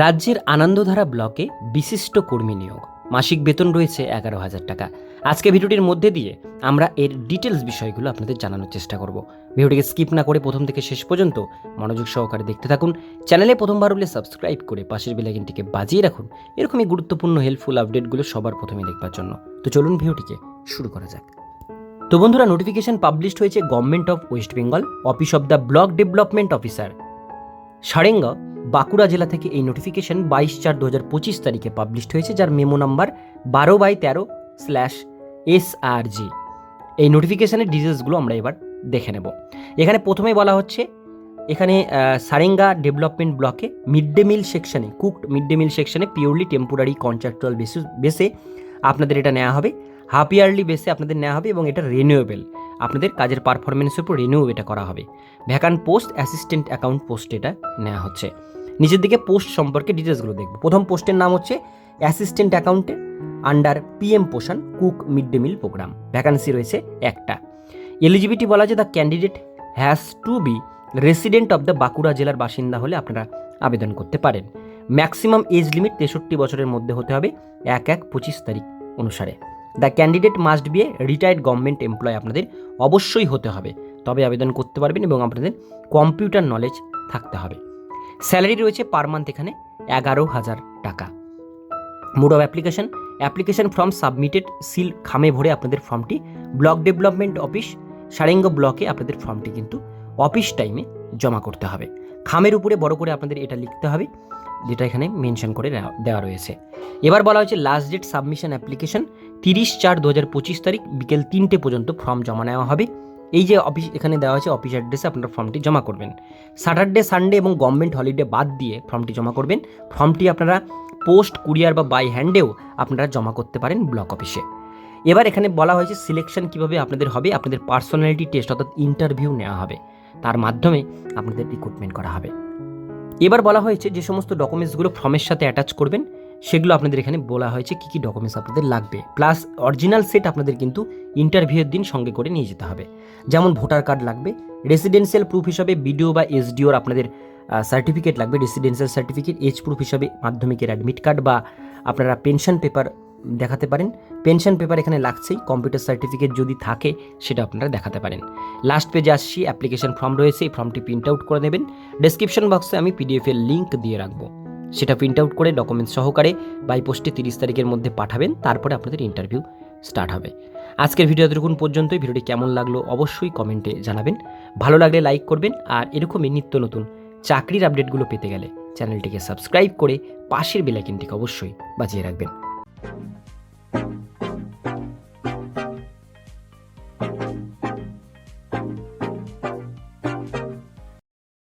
রাজ্যের আনন্দধারা ব্লকে বিশিষ্ট কর্মী নিয়োগ। মাসিক বেতন রয়েছে এগারো হাজার টাকা। আজকে ভিডিওটির মধ্যে দিয়ে আমরা এর ডিটেলস বিষয়গুলো আপনাদের জানানোর চেষ্টা করব। ভিডিওটিকে স্কিপ না করে প্রথম থেকে শেষ পর্যন্ত মনোযোগ সহকারে দেখতে থাকুন। চ্যানেলে প্রথমবার হলে সাবস্ক্রাইব করে পাশের বেলাইকিনটিকে বাজিয়ে রাখুন। এরকমই গুরুত্বপূর্ণ হেল্পফুল আপডেটগুলো সবার প্রথমে দেখবার জন্য। তো চলুন ভিডিওটিকে শুরু করা যাক। তো বন্ধুরা নোটিফিকেশন পাবলিশড হয়েছে government of West Bengal office of the block development officer Saranga, Bankura জেলা থেকে এই নোটিফিকেশন বাইশ চার দু হাজার পঁচিশ তারিখে পাবলিশড হয়েছে, যার মেমো নাম্বার বারো বাই তেরো স্ল্যাশ এস আর জি এই নোটিফিকেশানের ডিটেলসগুলো আমরা এবার দেখে নেব। এখানে প্রথমেই বলা হচ্ছে, এখানে সারেঙ্গা ডেভেলপমেন্ট ব্লকে মিড ডে মিল সেকশনে কুকড মিড ডে মিল সেকশনে পিওরলি টেম্পোরারি কন্ট্রাকচুয়াল বেসিস বেসে আপনাদের এটা নেওয়া হবে। হাফ ইয়ারলি বেসে আপনাদের নেওয়া হবে এবং এটা রিনিউয়েবল আপনাদের কাজের পারফরমেন্সের উপর রিনিউ এটা করা হবে। Vacant post assistant account post এটা নেওয়া হচ্ছে। নিচের দিকে পোস্ট সম্পর্কে ডিটেলসগুলো দেখব। প্রথম পোস্টের নাম হচ্ছে অ্যাসিস্ট্যান্ট অ্যাকাউন্টে under PM Poshan cook mid day meal programme vacancy রয়েছে একটা। এলিজিবিলিটি বলা যে the candidate has to be resident of the Bankura জেলার বাসিন্দা হলে আপনারা আবেদন করতে পারেন। ম্যাক্সিমাম এজ লিমিট তেষট্টি বছরের মধ্যে হতে হবে। এক এক পঁচিশ তারিখ অনুসারে। The candidate must be a retired government employee আপনাদের অবশ্যই হতে হবে। তবে আবেদন করতে পারবেন এবং আপনাদের কম্পিউটার নলেজ থাকতে হবে। স্যালারি রয়েছে পার মান্থ এখানে এগারো হাজার টাকা। Mode of application application form submitted seal খামে ভরে আপনাদের ফর্মটি ব্লক ডেভেলপমেন্ট অফিস সারেঙ্গ ব্লকে আপনাদের ফর্মটি কিন্তু অফিস টাইমে জমা করতে হবে। খামের উপরে বড় করে আপনাদের এটা লিখতে হবে, যেটা এখানে মেনশন করে দেওয়া- রয়েছে। এবার বলা হয়েছে লাস্ট ডেট সাবমিশন অ্যাপ্লিকেশন তিরিশ চার দু হাজার পঁচিশ তারিখ বিকেল তিনটে পর্যন্ত ফর্ম জমা নেওয়া হবে। এই যে অফিস, এখানে দেওয়া হয়েছে অফিস অ্যাড্রেসে আপনারা ফর্মটি জমা করবেন। স্যাটারডে সানডে এবং গভর্নমেন্ট হলিডে বাদ দিয়ে ফর্মটি জমা করবেন। ফর্মটি আপনারা পোস্ট কুরিয়ার বা বাই হ্যান্ডেও আপনারা জমা করতে পারেন ব্লক অফিসে এবার এখানে বলা হয়েছে সিলেকশন কীভাবে আপনাদের হবে, আপনাদের পার্সোনালিটি টেস্ট অর্থাৎ ইন্টারভিউ নেওয়া হবে। তার মাধ্যমে আপনাদের রিক্রুটমেন্ট করা হবে। এবার বলা হয়েছে যে সমস্ত ডকুমেন্টসগুলো ফর্মের সাথে অ্যাটাচ করবেন। সেগুলো আপনাদের এখানে বলা হয়েছে, কী কী ডকুমেন্টস আপনাদের লাগবে। প্লাস অরিজিনাল সেট আপনাদের কিন্তু ইন্টারভিউয়ের দিন সঙ্গে করে নিয়ে যেতে হবে। যেমন ভোটার কার্ড লাগবে রেসিডেন্সিয়াল প্রুফ হিসাবে বিডিও বা এসডিওর আপনাদের সার্টিফিকেট লাগবে রেসিডেন্সিয়াল সার্টিফিকেট এজ প্রুফ হিসাবে মাধ্যমিকের অ্যাডমিট কার্ড বা আপনারা পেনশন পেপার দেখাতে পারেন। পেনশন পেপার এখানে লাগছেই কম্পিউটার সার্টিফিকেট যদি থাকে, সেটা আপনারা দেখাতে পারেন। লাস্ট পেজে আসছি অ্যাপ্লিকেশন ফর্ম রয়েছে, এই ফর্মটি প্রিন্ট আউট করে নেবেন। ডেসক্রিপশন বক্সে আমি পিডিএফ এর লিঙ্ক দিয়ে রাখব। সেটা প্রিন্ট আউট করে ডকুমেন্টস সহকারে বাই পোস্টে তিরিশ তারিখের মধ্যে পাঠাবেন, তারপরে আপনাদের ইন্টারভিউ স্টার্ট হবে। আজকের ভিডিও এতটুকুন পর্যন্তই। ভিডিওটি কেমন লাগল অবশ্যই কমেন্টে জানাবেন। ভালো লাগলে লাইক করবেন আর এরকমই নিত্য নতুন চাকরির আপডেটগুলো পেতে গেলে চ্যানেলটিকে সাবস্ক্রাইব করে পাশের বেলাইকিনটিকে অবশ্যই বাজিয়ে রাখবেন।